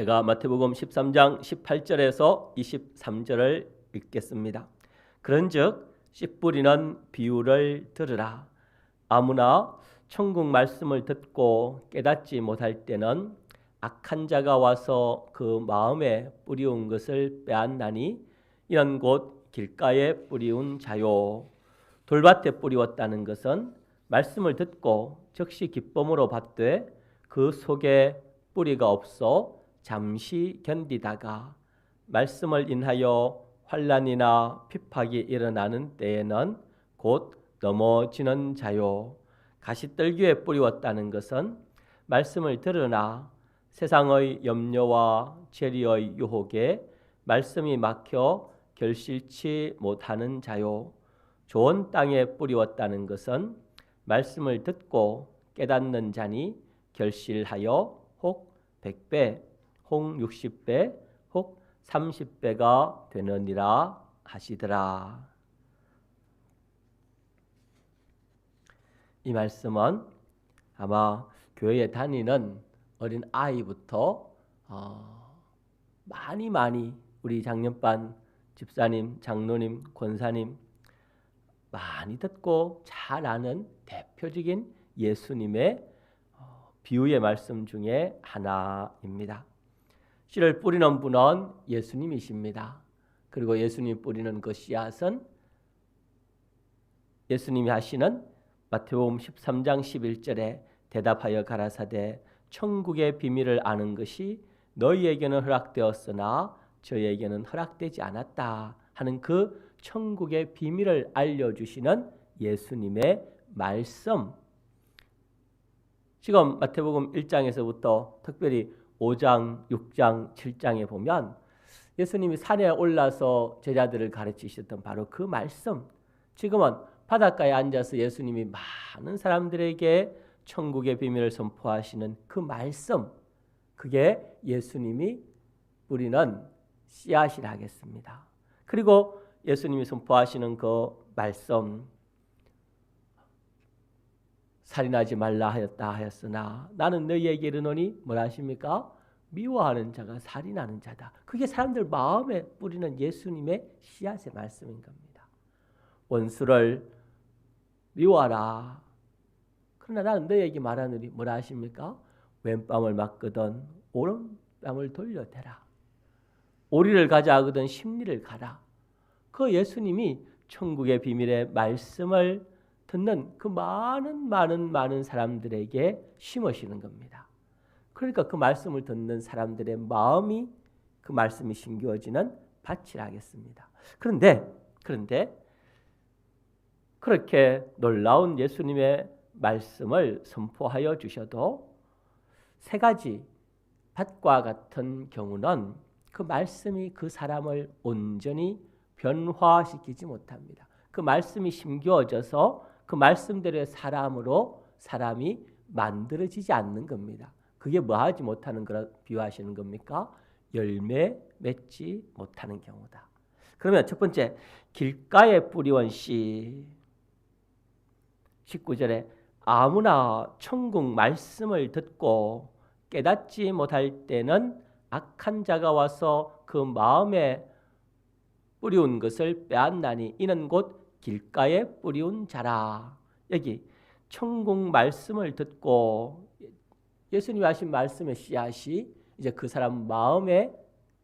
제가 마태복음 13장 18절에서 23절을 읽겠습니다. 그런즉 씨 뿌리는 비유를 들으라. 아무나 천국 말씀을 듣고 깨닫지 못할 때는 악한 자가 와서 그 마음에 뿌리운 것을 빼앗나니 이런 곳 길가에 뿌리운 자요. 돌밭에 뿌리웠다는 것은 말씀을 듣고 즉시 기쁨으로 받되 그 속에 뿌리가 없어 잠시 견디다가 말씀을 인하여 환란이나 핍박이 일어나는 때에는 곧 넘어지는 자요. 가시떨기에 뿌리웠다는 것은 말씀을 들으나 세상의 염려와 재리의 유혹에 말씀이 막혀 결실치 못하는 자요. 좋은 땅에 뿌리웠다는 것은 말씀을 듣고 깨닫는 자니 결실하여 혹 100배, 혹 60배, 혹 30배가 되느니라 하시더라. 이 말씀은 아마 교회에 다니는 어린 아이부터 어, 많이 많이 우리 장년반 집사님, 장로님, 권사님 많이 듣고 잘 아는 대표적인 예수님의 어, 비유의 말씀 중에 하나입니다. 씨를 뿌리는 분은 예수님이십니다. 그리고 예수님 뿌리는 그 씨앗은 예수님이 하시는 마태복음 13장 11절에 대답하여 가라사대 천국의 비밀을 아는 것이 너희에게는 허락되었으나 저에게는 허락되지 않았다 하는 그 천국의 비밀을 알려 주시는 예수님의 말씀. 지금 마태복음 1장에서부터 특별히 5장, 6장, 7장에 보면 예수님이 산에 올라서 제자들을 가르치셨던 바로 그 말씀. 지금은 바닷가에 앉아서 예수님이 많은 사람들에게 천국의 비밀을 선포하시는 그 말씀. 그게 예수님이 뿌리는 씨앗이라 하겠습니다. 그리고 예수님이 선포하시는 그 말씀. 살인하지 말라 하였다 하였으나 나는 너희에게 이르노니 뭐라 하십니까? 미워하는 자가 살인하는 자다. 그게 사람들 마음에 뿌리는 예수님의 씨앗의 말씀인 겁니다. 원수를 미워하라. 그러나 나는 너희에게 말하느니 뭐라 하십니까? 왼뺨을 맞거든 오른뺨을 돌려대라. 오리를 가자 하거든 심리를 가라. 그 예수님이 천국의 비밀의 말씀을 듣는 그 많은 많은 많은 사람들에게 심으시는 겁니다. 그러니까 그 말씀을 듣는 사람들의 마음이 그 말씀이 심겨지는 밭이라 하겠습니다. 그런데 그런데 그렇게 놀라운 예수님의 말씀을 선포하여 주셔도 세 가지 밭과 같은 경우는 그 말씀이 그 사람을 온전히 변화시키지 못합니다. 그 말씀이 심겨져서 그 말씀대로의 사람으로 사람이 만들어지지 않는 겁니다. 그게 뭐 하지 못하는 거라 비유하시는 겁니까? 열매 맺지 못하는 경우다. 그러면 첫 번째 길가에 뿌리원 씨 19절에 아무나 천국 말씀을 듣고 깨닫지 못할 때는 악한 자가 와서 그 마음에 뿌리운 것을 빼앗나니 이는 곧 길가에 뿌리운 자라. 여기 천국 말씀을 듣고 예수님이 하신 말씀의 씨앗이 이제 그 사람 마음에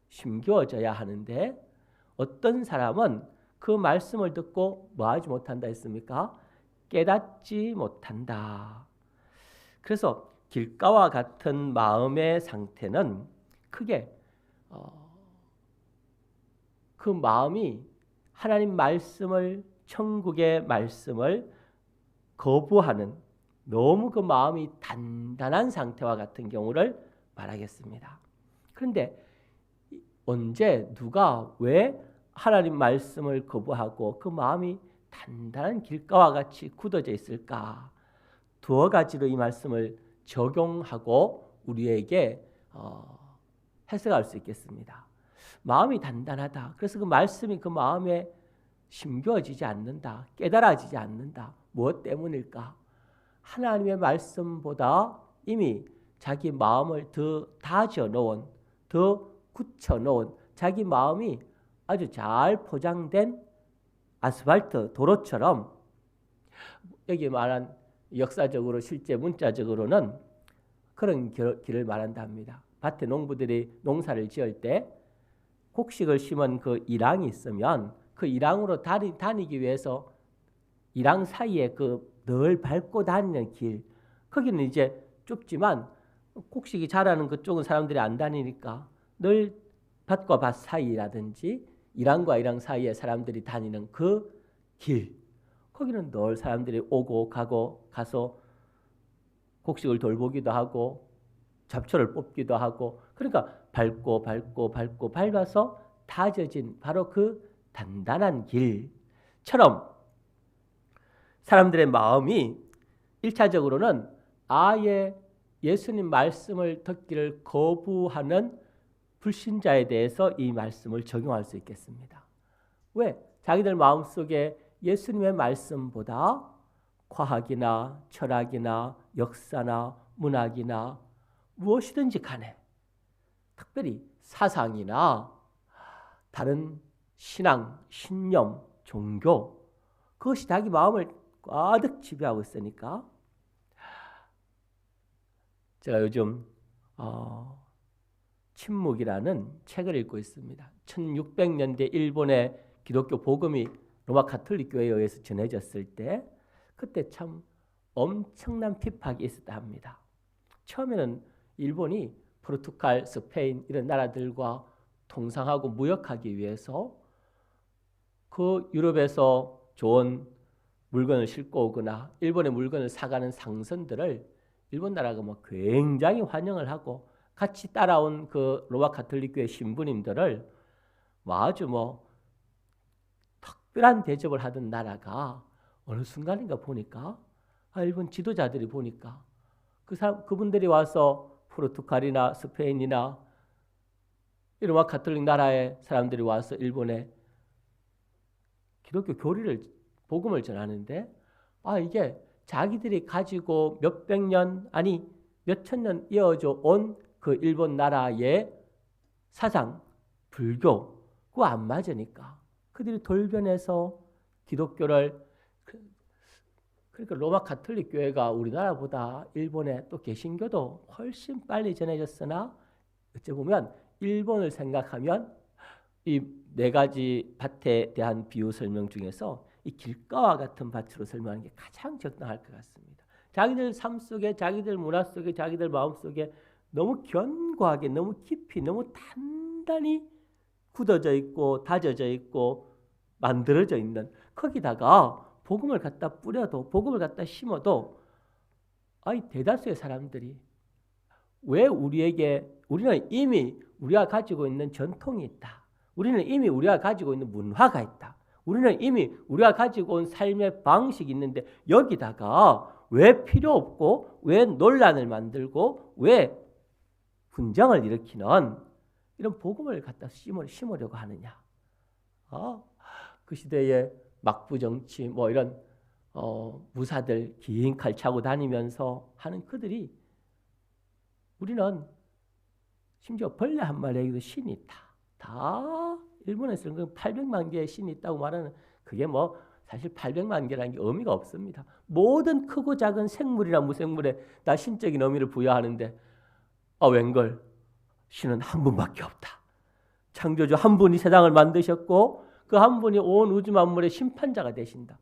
심겨져야 하는데 어떤 사람은 그 말씀을 듣고 뭐 하지 못한다 했습니까? 깨닫지 못한다. 그래서 길가와 같은 마음의 상태는 크게 어, 그 마음이 하나님 말씀을 천국의 말씀을 거부하는 너무 그 마음이 단단한 상태와 같은 경우를 말하겠습니다. 그런데 언제 누가 왜 하나님 말씀을 거부하고 그 마음이 단단한 길가와 같이 굳어져 있을까? 두어 가지로 이 말씀을 적용하고 우리에게 어, 해석할 수 있겠습니다. 마음이 단단하다. 그래서 그 말씀이 그 마음에 심겨지지 않는다. 깨달아지지 않는다. 무엇 때문일까? 하나님의 말씀보다 이미 자기 마음을 더 다져 놓은 더 굳혀 놓은 자기 마음이 아주 잘 포장된 아스팔트 도로처럼 여기 말한 역사적으로 실제 문자적으로는 그런 길을 말한다 합니다. 밭에 농부들이 농사를 지을 때 곡식을 심은 그 이랑이 있으면 그 이랑으로 다니, 다니기 위해서 이랑 사이에 그 늘 밟고 다니는 길 거기는 이제 좁지만 곡식이 자라는 그쪽은 사람들이 안 다니니까 늘 밭과 밭 사이라든지 이랑과 이랑 사이에 사람들이 다니는 그 길 거기는 늘 사람들이 오고 가고 가서 곡식을 돌보기도 하고 잡초를 뽑기도 하고 그러니까 밟고 밟고 밟고 밟아서 다져진 바로 그 단단한 길처럼 사람들의 마음이 일차적으로는 아예 예수님 말씀을 듣기를 거부하는 불신자에 대해서 이 말씀을 적용할 수 있겠습니다. 왜? 자기들 마음속에 예수님의 말씀보다 과학이나 철학이나 역사나 문학이나 무엇이든지 간에 특별히 사상이나 다른 신앙, 신념, 종교 그것이 자기 마음을 가득 지배하고 있으니까 제가 요즘 어, 침묵이라는 책을 읽고 있습니다. 1600년대 일본의 기독교 복음이 로마 가톨릭 교회에 의해서 전해졌을 때 그때 참 엄청난 핍박이 있었다 합니다. 처음에는 일본이 포르투갈, 스페인 이런 나라들과 통상하고 무역하기 위해서 그 유럽에서 좋은 물건을 싣고 오거나 일본의 물건을 사가는 상선들을 일본 나라가 뭐 굉장히 환영을 하고 같이 따라온 그 로마 가톨릭 교회 신부님들을 뭐 아주 뭐 특별한 대접을 하던 나라가 어느 순간인가 보니까 아, 일본 지도자들이 보니까 그 사람 그분들이 와서 포르투갈이나 스페인이나 로마 가톨릭 나라의 사람들이 와서 일본에 기독교 교리를 복음을 전하는데 아 이게 자기들이 가지고 몇백 년 아니 몇 천 년 이어져 온 그 일본 나라의 사상 불교 그거 안 맞으니까 그들이 돌변해서 기독교를 그, 그러니까 로마 가톨릭 교회가 우리나라보다 일본의 또 개신교도 훨씬 빨리 전해졌으나 어째 보면 일본을 생각하면 이 네 가지 밭에 대한 비유 설명 중에서 이 길가와 같은 밭으로 설명하는 게 가장 적당할 것 같습니다. 자기들 삶 속에, 자기들 문화 속에, 자기들 마음 속에 너무 견고하게, 너무 깊이, 너무 단단히 굳어져 있고 다져져 있고 만들어져 있는 거기다가 복음을 갖다 뿌려도 복음을 갖다 심어도 아이 대다수의 사람들이 왜 우리에게 우리는 이미 우리가 가지고 있는 전통이 있다. 우리는 이미 우리가 가지고 있는 문화가 있다. 우리는 이미 우리가 가지고 온 삶의 방식이 있는데 여기다가 왜 필요 없고 왜 논란을 만들고 왜 분쟁을 일으키는 이런 복음을 갖다 심으려고 하느냐? 어? 그 시대에 막부 정치 뭐 이런 어, 무사들 긴 칼 차고 다니면서 하는 그들이 우리는 심지어 벌레 한 마리에게도 신이 있다. 다 일본에서는 800만 개의 신이 있다고 말하는 그게 뭐 사실 800만 개라는 게 의미가 없습니다. 모든 크고 작은 생물이나 무생물에 다 신적인 의미를 부여하는데 아 웬걸 신은 한 분밖에 없다. 창조주 한 분이 세상을 만드셨고 그 한 분이 온 우주 만물의 심판자가 되신다.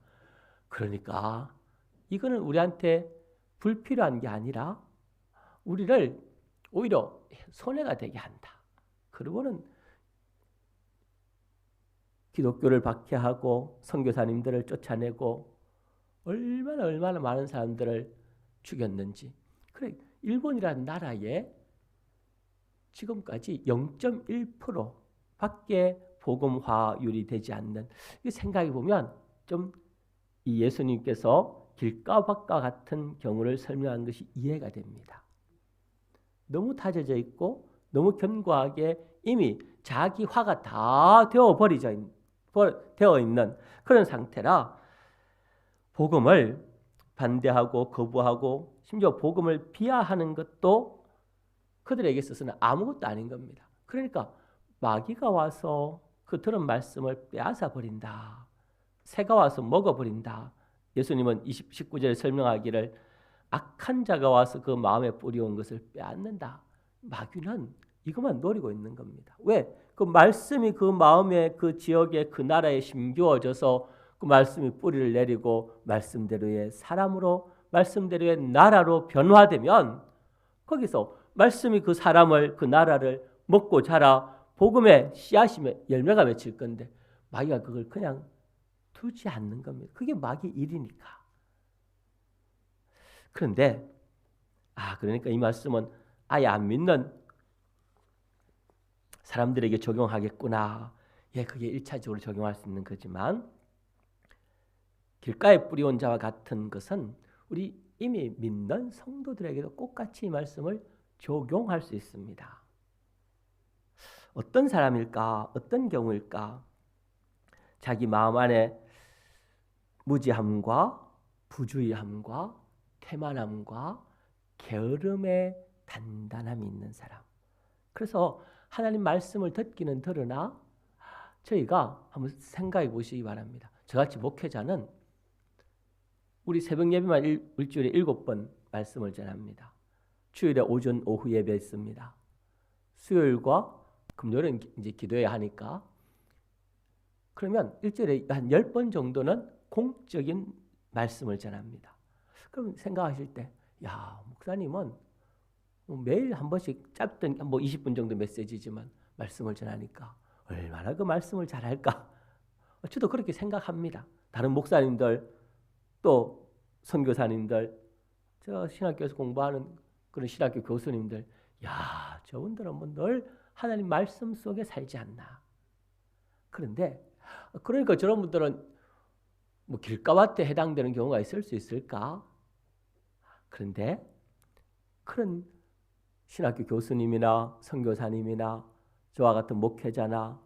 그러니까 이거는 우리한테 불필요한 게 아니라 우리를 오히려 손해가 되게 한다. 그리고는 기독교를 박해하고 선교사님들을 쫓아내고 얼마나 얼마나 많은 사람들을 죽였는지. 그래 일본이라는 나라에 지금까지 0.1% 밖에 복음화율이 되지 않는 이 생각해 보면 좀 이 예수님께서 길가밭과 같은 경우를 설명한 것이 이해가 됩니다. 너무 다져져 있고 너무 견고하게 이미 자기 화가 다 되어 버리져 되어 있는 그런 상태라 복음을 반대하고 거부하고 심지어 복음을 비하하는 것도 그들에게 있어서는 아무것도 아닌 겁니다. 그러니까 마귀가 와서 그 들은 말씀을 빼앗아 버린다. 새가 와서 먹어 버린다. 예수님은 20, 19절에 설명하기를 악한 자가 와서 그 마음에 뿌리온 것을 빼앗는다. 마귀는 이것만 노리고 있는 겁니다. 왜? 그 말씀이 그 마음에 그 지역에 그 나라에 심겨져서 그 말씀이 뿌리를 내리고 말씀대로의 사람으로 말씀대로의 나라로 변화되면 거기서 말씀이 그 사람을 그 나라를 먹고 자라 복음의 씨앗이 열매가 맺힐 건데 마귀가 그걸 그냥 두지 않는 겁니다. 그게 마귀 일이니까. 그런데 아 그러니까 이 말씀은 아예 안 믿는 사람들에게 적용하겠구나. 예, 그게 일차적으로 적용할 수 있는 거지만 길가에 뿌리온 자와 같은 것은 우리 이미 믿는 성도들에게도 똑같이 이 말씀을 적용할 수 있습니다. 어떤 사람일까? 어떤 경우일까? 자기 마음 안에 무지함과 부주의함과 태만함과 게으름의 단단함이 있는 사람. 그래서 하나님 말씀을 듣기는 들으나 저희가 한번 생각해 보시기 바랍니다. 저같이 목회자는 우리 새벽 예배만 일, 일주일에 일곱 번 말씀을 전합니다. 주일에 오전 오후 예배 있습니다. 수요일과 금요일은 이제 기도해야 하니까 그러면 일주일에 한 열 번 정도는 공적인 말씀을 전합니다. 그럼 생각하실 때, 야 목사님은 뭐 매일 한 번씩 짧든 뭐 20분 정도 메시지지만 말씀을 전하니까 얼마나 그 말씀을 잘할까? 저도 그렇게 생각합니다. 다른 목사님들 또 선교사님들 저 신학교에서 공부하는 그런 신학교 교수님들 야 저분들은 뭐 늘 하나님 말씀 속에 살지 않나. 그런데 그러니까 저런 분들은 뭐 길가밭에 해당되는 경우가 있을 수 있을까? 그런데 그런 신학교 교수님이나 선교사님이나 저와 같은 목회자나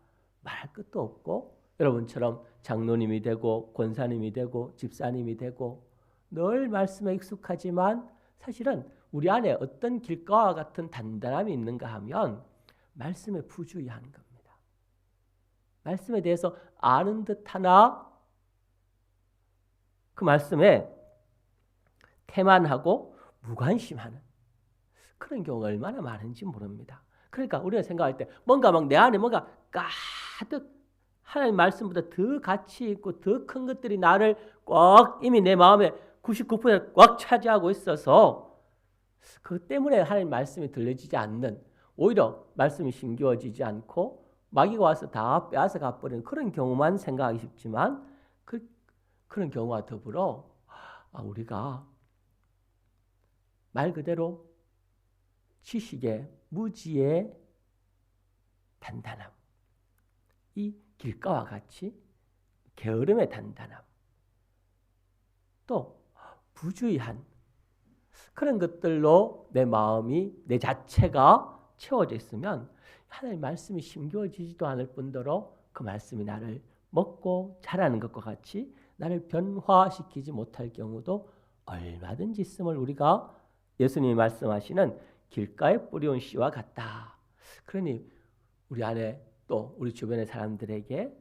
말 끝도 없고 여러분처럼 장로님이 되고 권사님이 되고 집사님이 되고 늘 말씀에 익숙하지만 사실은 우리 안에 어떤 길가와 같은 단단함이 있는가 하면 말씀에 부주의하는 겁니다. 말씀에 대해서 아는 듯하나 그 말씀에 태만하고 무관심하는 그런 경우가 얼마나 많은지 모릅니다. 그러니까 우리가 생각할 때 뭔가 막 내 안에 뭔가 가득 하나님 말씀보다 더 가치 있고 더 큰 것들이 나를 꽉 이미 내 마음에 99%꽉 차지하고 있어서 그 때문에 하나님 말씀이 들려지지 않는 오히려 말씀이 심겨지지 않고 마귀가 와서 다 빼앗아 가버리는 그런 경우만 생각하기 쉽지만 그, 그런 경우와 더불어 아, 우리가 말 그대로 지식의 무지의 단단함. 이 길가와 같이 게으름의 단단함. 또 부주의한 그런 것들로 내 마음이 내 자체가 채워져 있으면 하나님 말씀이 심겨지지도 않을 뿐더러 그 말씀이 나를 먹고 자라는 것과 같이 나를 변화시키지 못할 경우도 얼마든지 있음을 우리가 예수님이 말씀하시는 길가에 뿌려온 씨와 같다. 그러니 우리 안에 또 우리 주변의 사람들에게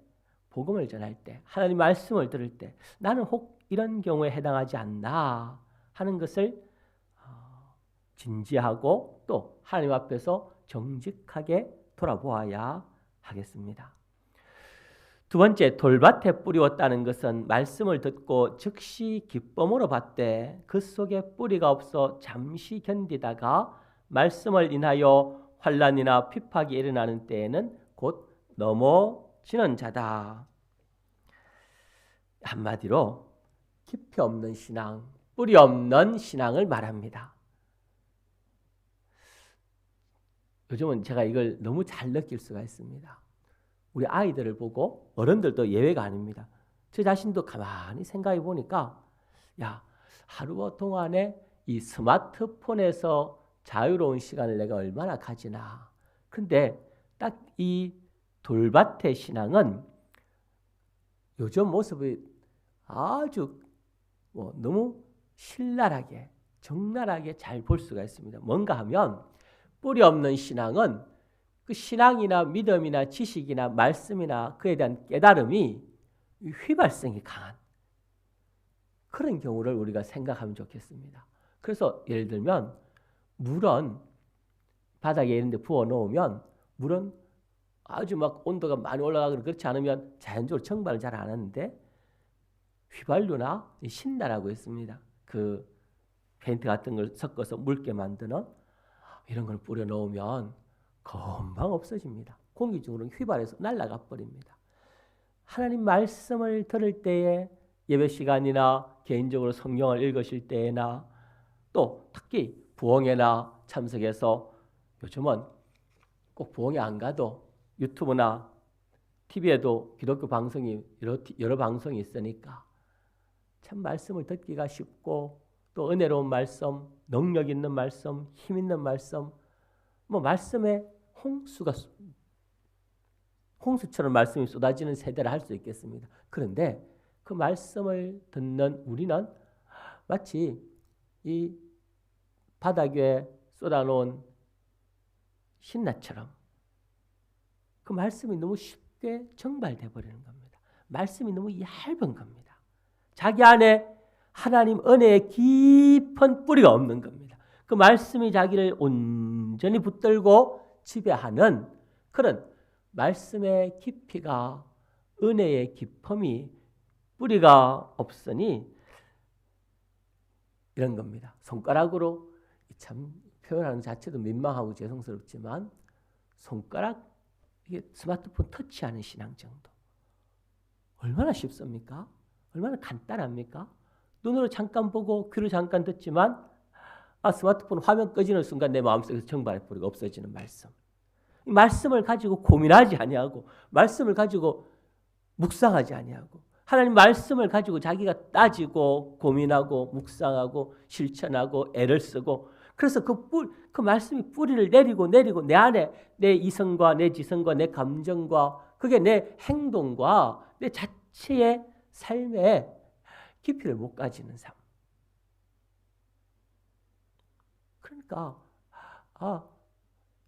복음을 전할 때 하나님 말씀을 들을 때 나는 혹 이런 경우에 해당하지 않나 하는 것을 어, 진지하고 또 하나님 앞에서 정직하게 돌아보아야 하겠습니다. 두 번째 돌밭에 뿌리웠다는 것은 말씀을 듣고 즉시 기쁨으로 받되 그 속에 뿌리가 없어 잠시 견디다가 말씀을 인하여 환란이나 핍박이 일어나는 때에는 곧 넘어지는 자다. 한마디로 깊이 없는 신앙, 뿌리 없는 신앙을 말합니다. 요즘은 제가 이걸 너무 잘 느낄 수가 있습니다. 우리 아이들을 보고 어른들도 예외가 아닙니다. 저 자신도 가만히 생각해 보니까 야 하루 동안에 이 스마트폰에서 자유로운 시간을 내가 얼마나 가지나. 근데 딱 이 돌밭의 신앙은 요즘 모습이 아주 뭐 너무 신랄하게 적나라하게 잘 볼 수가 있습니다. 뭔가 하면 뿌리 없는 신앙은 그 신앙이나 믿음이나 지식이나 말씀이나 그에 대한 깨달음이 휘발성이 강한 그런 경우를 우리가 생각하면 좋겠습니다. 그래서 예를 들면 물은 바닥에 이런 데 부어 놓으면 물은 아주 막 온도가 많이 올라가고 그렇지 않으면 자연적으로 정발을 잘 안 하는데 휘발유나 신나라고 있습니다. 그 페인트 같은 걸 섞어서 묽게 만드는 이런 걸 뿌려 놓으면 금방 없어집니다. 공기 중으로 휘발해서 날아가 버립니다. 하나님 말씀을 들을 때에 예배 시간이나 개인적으로 성경을 읽으실 때나 또 특히 부흥회나 참석해서 요즘은 꼭 부흥회 안 가도 유튜브나 TV에도 기독교 방송이 여러, 여러 방송이 있으니까 참 말씀을 듣기가 쉽고 또 은혜로운 말씀, 능력 있는 말씀, 힘 있는 말씀, 뭐 말씀에 홍수가 홍수처럼 말씀이 쏟아지는 세대를 할 수 있겠습니다. 그런데 그 말씀을 듣는 우리는 마치 이 바닥에 쏟아놓은 신나처럼 그 말씀이 너무 쉽게 정발돼 버리는 겁니다. 말씀이 너무 얇은 겁니다. 자기 안에 하나님 은혜의 깊은 뿌리가 없는 겁니다. 그 말씀이 자기를 온전히 붙들고 지배하는 그런 말씀의 깊이가 은혜의 깊음이 뿌리가 없으니 이런 겁니다. 손가락으로 참 표현하는 자체도 민망하고 죄송스럽지만 손가락 이게 스마트폰 터치하는 신앙 정도 얼마나 쉽습니까? 얼마나 간단합니까? 눈으로 잠깐 보고 귀로 잠깐 듣지만 아 스마트폰 화면 꺼지는 순간 내 마음속에서 정발의 뿌리가 없어지는 말씀. 이 말씀을 가지고 고민하지 아니하고 말씀을 가지고 묵상하지 아니하고 하나님 말씀을 가지고 자기가 따지고 고민하고 묵상하고 실천하고 애를 쓰고 그래서 그, 뿌, 그 말씀이 뿌리를 내리고 내리고 내 안에 내 이성과 내 지성과 내 감정과 그게 내 행동과 내 자체의 삶에 깊이를 못 가지는 삶. 그러니까 아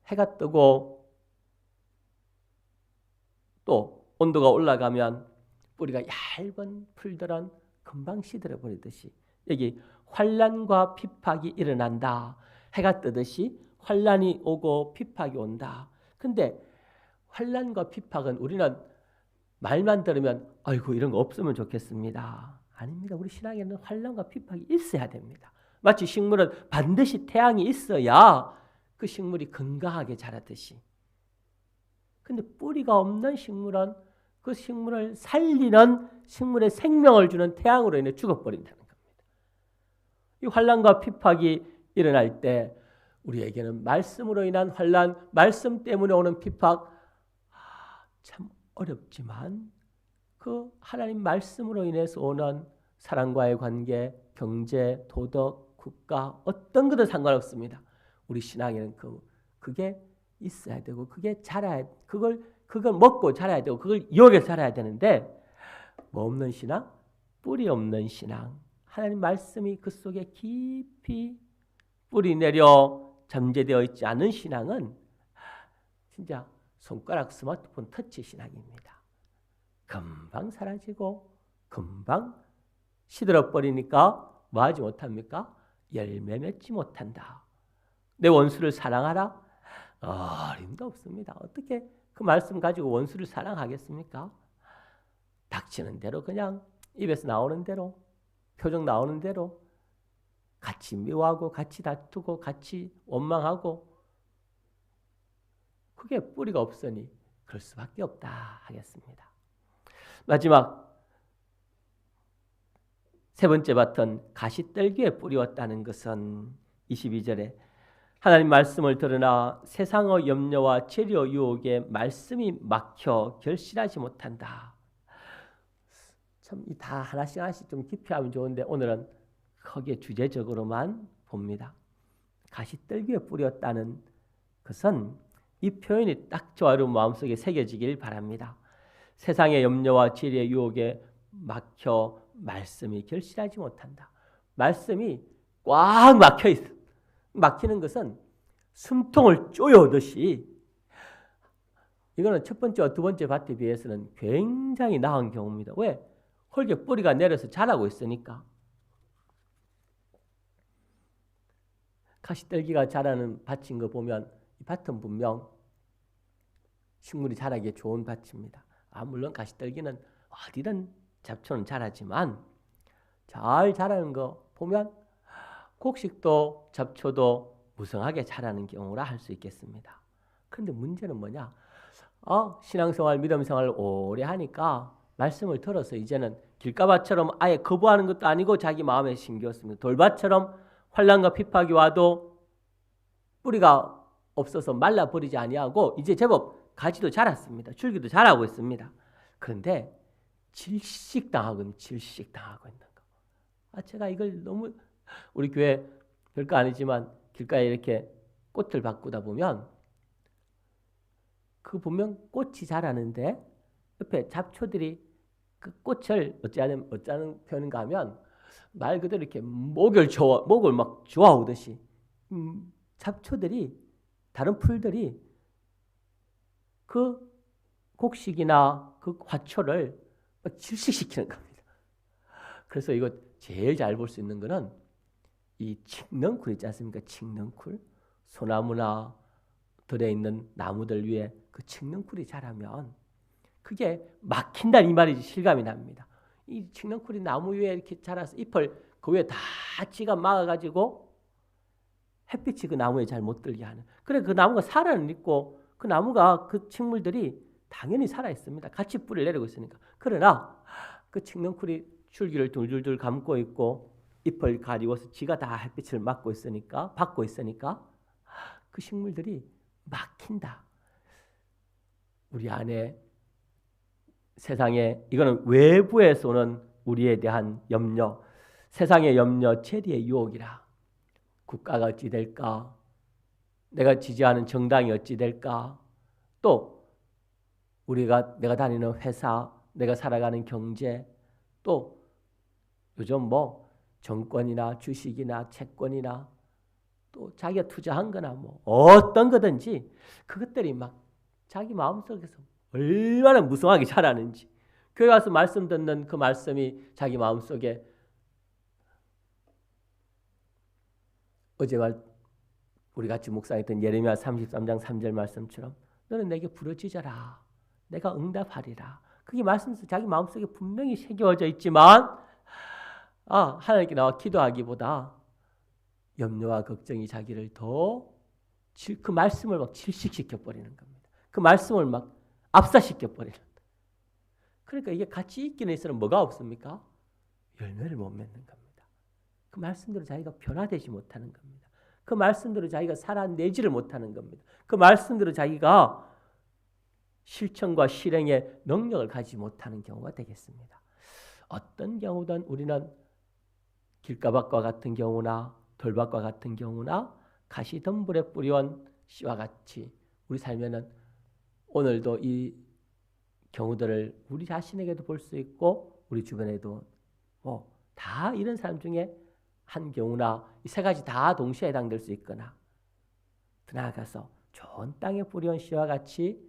해가 뜨고 또 온도가 올라가면 뿌리가 얇은 풀들은 금방 시들어 버리듯이 여기 환란과 핍박이 일어난다. 해가 뜨듯이 환란이 오고 핍박이 온다. 근데 환란과 핍박은 우리는 말만 들으면 아이고 이런 거 없으면 좋겠습니다. 아닙니다. 우리 신앙에는 환란과 핍박이 있어야 됩니다. 마치 식물은 반드시 태양이 있어야 그 식물이 건강하게 자라듯이. 근데 뿌리가 없는 식물은 그 식물을 살리는 식물의 생명을 주는 태양으로 인해 죽어버린다는 겁니다. 이 환란과 핍박이 일어날 때 우리에게는 말씀으로 인한 환란, 말씀 때문에 오는 핍박 아, 참 어렵지만 그 하나님 말씀으로 인해서 오는 사랑과의 관계, 경제, 도덕, 국가 어떤 것도 상관없습니다. 우리 신앙에는 그 그게 있어야 되고 그게 자라야 그걸 그걸 먹고 자라야 되고 그걸 이용해 살아야 되는데 뭐 없는 신앙, 뿌리 없는 신앙, 하나님 말씀이 그 속에 깊이 뿌리 내려 잠재되어 있지 않은 신앙은 진짜 손가락 스마트폰 터치 신앙입니다. 금방 사라지고 금방 시들어 버리니까 뭐 하지 못합니까? 열매 맺지 못한다. 내 원수를 사랑하라? 어림도 없습니다. 어떻게 그 말씀 가지고 원수를 사랑하겠습니까? 닥치는 대로 그냥 입에서 나오는 대로 표정 나오는 대로 같이 미워하고 같이 다투고 같이 원망하고 그게 뿌리가 없으니 그럴 수밖에 없다 하겠습니다. 마지막 세 번째 밭은 가시떨기에 뿌리웠다는 것은 22절에 하나님 말씀을 들으나 세상의 염려와 재료 유혹에 말씀이 막혀 결실하지 못한다. 참다 하나씩 하나씩 좀 깊이 하면 좋은데 오늘은 크게 주제적으로만 봅니다. 가시떨기에 뿌렸다는 것은 이 표현이 딱 저와 마음속에 새겨지길 바랍니다. 세상의 염려와 지혜의 유혹에 막혀 말씀이 결실하지 못한다. 말씀이 꽉 막혀 있어. 막히는 것은 숨통을 쪼여오듯이 이거는 첫 번째와 두 번째 밭에 비해서는 굉장히 나은 경우입니다. 왜? 홀게 뿌리가 내려서 자라고 있으니까. 가시떨기가 자라는 밭인 거 보면 이 밭은 분명 식물이 자라기에 좋은 밭입니다. 아, 물론 가시떨기는 어디든 잡초는 자라지만 잘 자라는 거 보면 곡식도 잡초도 무성하게 자라는 경우라 할 수 있겠습니다. 그런데 문제는 뭐냐? 어, 신앙생활, 믿음생활 오래 하니까 말씀을 들어서 이제는 길가밭처럼 아예 거부하는 것도 아니고 자기 마음에 심겼습니다. 돌밭처럼 환란과 핍박이 와도 뿌리가 없어서 말라 버리지 아니하고 이제 제법 가지도 자랐습니다. 줄기도 자라고 있습니다. 그런데 질식당하고 질식당하고 있는 거. 아 제가 이걸 너무 우리 교회 별거 아니지만 길가에 이렇게 꽃을 바꾸다 보면 그 보면 꽃이 자라는데 옆에 잡초들이 그 꽃을 어찌하는 어찌하는 표현인가 하면 말 그대로 이렇게 목을 좋아 목을 막 좋아오듯이 음, 잡초들이 다른 풀들이 그 곡식이나 그 화초를 막 질식시키는 겁니다. 그래서 이거 제일 잘 볼 수 있는 거는 이 칡넝쿨 있지 않습니까? 칡넝쿨 소나무나 들에 있는 나무들 위에 그 칡넝쿨이 자라면 그게 막힌다는 이 말이지 실감이 납니다. 이 칡넝쿨이 나무 위에 이렇게 자라서 잎을 그 위에 다 찌가 막아가지고 햇빛이 그 나무에 잘 못 들게 하는. 그래 그 나무가 살아는 있고 그 나무가 그 식물들이 당연히 살아 있습니다. 같이 뿌리를 내리고 있으니까. 그러나 그 칡넝쿨이 줄기를 둘둘둘 감고 있고 잎을 가리워서 지가 다 햇빛을 막고 있으니까 받고 있으니까 그 식물들이 막힌다. 우리 안에 세상에 이거는 외부에서 오는 우리에 대한 염려, 세상의 염려, 체리의 유혹이라. 국가가 어찌 될까? 내가 지지하는 정당이 어찌 될까? 또 우리가 내가 다니는 회사, 내가 살아가는 경제, 또 요즘 뭐 정권이나 주식이나 채권이나 또 자기가 투자한 거나 뭐 어떤 거든지 그것들이 막 자기 마음속에서 얼마나 무성하게 자라는지. 교회 와서 말씀 듣는 그 말씀이 자기 마음속에 어제 말 우리 같이 묵상했던 예레미야 33장 3절 말씀처럼 너는 내게 부르짖어라. 내가 응답하리라. 그게 말씀에서 자기 마음속에 분명히 새겨져 있지만 아 하나님께 나와 기도하기보다 염려와 걱정이 자기를 더 그 말씀을 막 질식시켜 버리는 겁니다. 그 말씀을 막 압사시켜 버리는. 그러니까 이게 같이 있기는 있으면 뭐가 없습니까? 열매를 못 맺는 겁니다. 그 말씀대로 자기가 변화되지 못하는 겁니다. 그 말씀대로 자기가 살아내지를 못하는 겁니다. 그 말씀대로 자기가 실천과 실행의 능력을 가지지 못하는 경우가 되겠습니다. 어떤 경우든 우리는 길가밭과 같은 경우나 돌밭과 같은 경우나 가시덤불에 뿌리온 씨와 같이 우리 삶에는 오늘도 이 경우들을 우리 자신에게도 볼 수 있고 우리 주변에도 뭐 다 이런 사람 중에 한 경우나 이 세 가지 다 동시에 해당될 수 있거나 더 나아가서 좋은 땅에 뿌리온 씨와 같이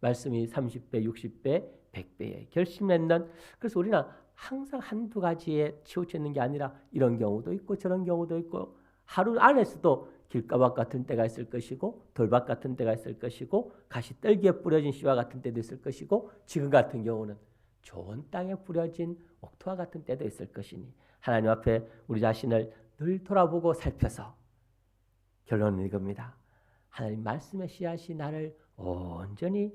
말씀이 30배, 60배, 100배에 결심했는 그래서 우리는 항상 한두 가지에 치우쳐 있는 게 아니라 이런 경우도 있고 저런 경우도 있고 하루 안에서도 길가밭 같은 때가 있을 것이고 돌밭 같은 때가 있을 것이고 가시 떨기에 뿌려진 씨와 같은 때도 있을 것이고 지금 같은 경우는 좋은 땅에 뿌려진 옥토와 같은 때도 있을 것이니 하나님 앞에 우리 자신을 늘 돌아보고 살펴서 결론은 이겁니다. 하나님 말씀의 씨앗이 나를 온전히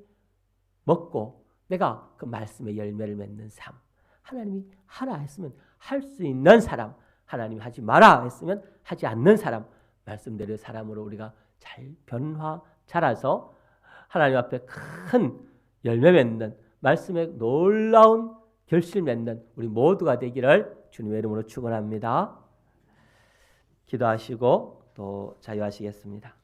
먹고 내가 그 말씀의 열매를 맺는 삶. 하나님이 하라 했으면 할 수 있는 사람, 하나님이 하지 마라 했으면 하지 않는 사람, 말씀대로 사람으로 우리가 잘 변화 자라서 하나님 앞에 큰 열매 맺는 말씀의 놀라운 결실 맺는 우리 모두가 되기를 주님의 이름으로 축원합니다. 기도하시고 또 자유하시겠습니다.